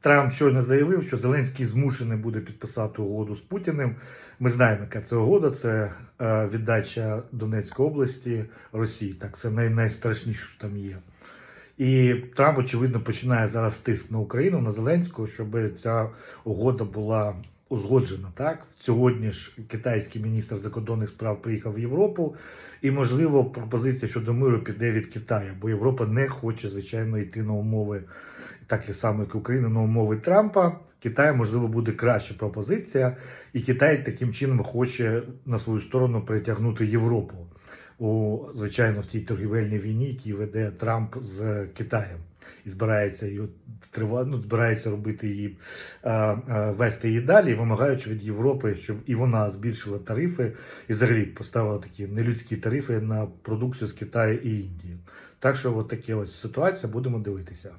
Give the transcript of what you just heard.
Трамп щойно заявив, що Зеленський змушений буде підписати угоду з Путіним. Ми знаємо, яка це угода. Це е, віддача Донецької області Росії. Так, це най- найстрашніше, що там є. І Трамп, очевидно, починає зараз тиск на Україну, на Зеленського, щоб ця угода була узгоджена. Так сьогодні ж китайський міністр закордонних справ приїхав в Європу, і можливо пропозиція щодо миру піде від Китаю, бо Європа не хоче звичайно йти на умови, так само як Україна, на умови Трампа. Китай можливо буде краща пропозиція, і Китай таким чином хоче на свою сторону притягнути Європу у звичайно в цій торгівельній війні, які веде Трамп з Китаєм, і збирається її трива, ну, збирається робити її е, е, вести її далі, вимагаючи від Європи, щоб і вона збільшила тарифи і взагалі поставила такі нелюдські тарифи на продукцію з Китаю і Індії. Так що, от такі ось ситуація, будемо дивитися.